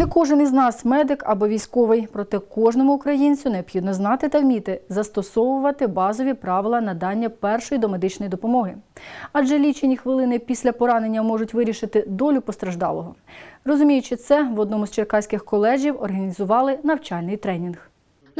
Не кожен із нас медик або військовий, проте кожному українцю необхідно знати та вміти застосовувати базові правила надання першої домедичної допомоги. Адже лічені хвилини після поранення можуть вирішити долю постраждалого. Розуміючи це, в одному з черкаських коледжів організували навчальний тренінг.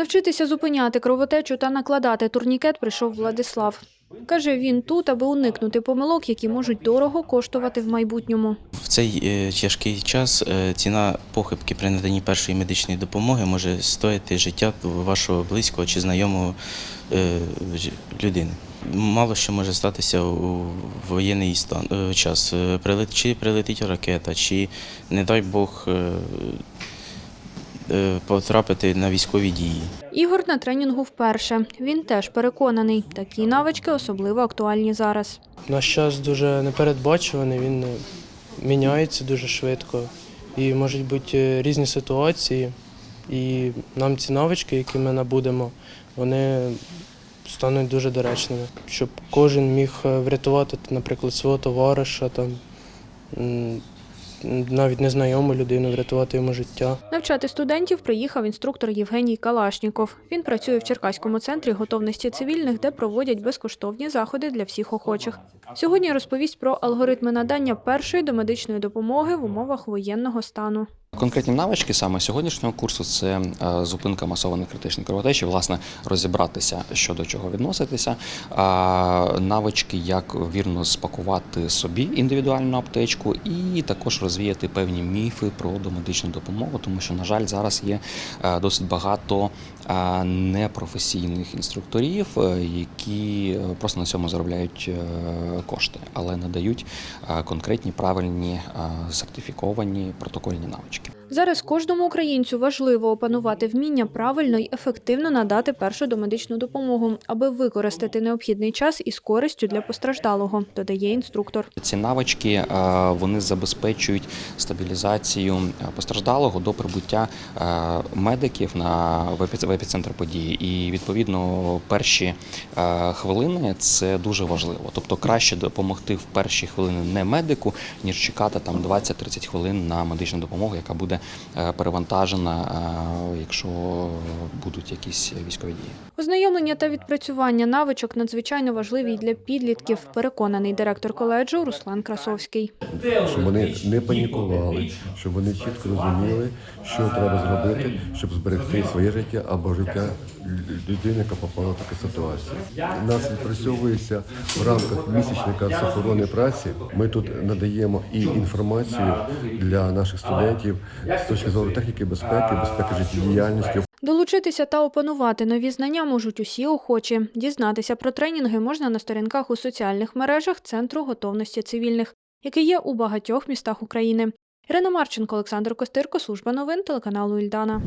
Навчитися зупиняти кровотечу та накладати турнікет прийшов Владислав. Каже, він тут, аби уникнути помилок, які можуть дорого коштувати в майбутньому. В цей е, тяжкий час е, ціна похибки при наданні першої медичної допомоги може стоїти життя вашого близького чи знайомого е, людини. Мало що може статися у воєнний стан час. Чи прилетить ракета, чи, не дай Бог, потрапити на військові дії. Ігор на тренінгу вперше. Він теж переконаний, такі навички особливо актуальні зараз. Наш час дуже непередбачуваний, він е, міняється дуже швидко. І можуть бути е, різні ситуації. І нам ці навички, які ми набудемо, вони стануть дуже доречними. Щоб кожен міг е, врятувати, наприклад, свого товариша, там, навіть незнайому людину, врятувати йому життя. Навчати студентів приїхав інструктор Євгеній Калашніков. Він працює в Черкаському центрі готовності цивільних, де проводять безкоштовні заходи для всіх охочих. Сьогодні розповість про алгоритми надання першої домедичної допомоги в умовах воєнного стану. Конкретні навички саме сьогоднішнього курсу це е, зупинка масованих критичних кровотечі, власне, розібратися, що до чого відноситися, навички, як вірно спакувати собі індивідуальну аптечку, і також розвіяти певні міфи про домедичну допомогу, тому що, на жаль, зараз є е, досить багато е, непрофесійних інструкторів, які просто на цьому заробляють кошти, але надають конкретні правильні сертифіковані протокольні навички. Зараз кожному українцю важливо опанувати вміння правильно й ефективно надати першу домедичну допомогу, аби використати необхідний час із користю для постраждалого, додає інструктор. Ці навички е, вони забезпечують стабілізацію е, постраждалого до прибуття е, медиків на в епіцентр події. І відповідно перші хвилини це дуже важливо. Тобто краще допомогти в перші хвилини не медику, ніж чекати там 20-30 хвилин на медичну допомогу, яка буде е, перевантажена, е, якщо будуть якісь військові дії. Ознайомлення та відпрацювання навичок надзвичайно важливі для підлітків, переконаний директор коледжу Руслан Красовський. щоб вони не панікували, щоб вони чітко розуміли, що треба зробити, щоб зберегти своє життя або життя людини, яка попала в таку ситуацію. Нас відпрацьовується в рамках місячника з охорони праці. Ми тут надаємо і інформацію для наших студентів з точки зору техніки безпеки, безпеки життєдіяльності, Долучитися та опанувати нові знання можуть усі охочі. Дізнатися про тренінги можна на сторінках у соціальних мережах Центру готовності цивільних, який є у багатьох містах України. Ірина Марченко, Олександр Костирко, служба новин телеканалу Ільдана.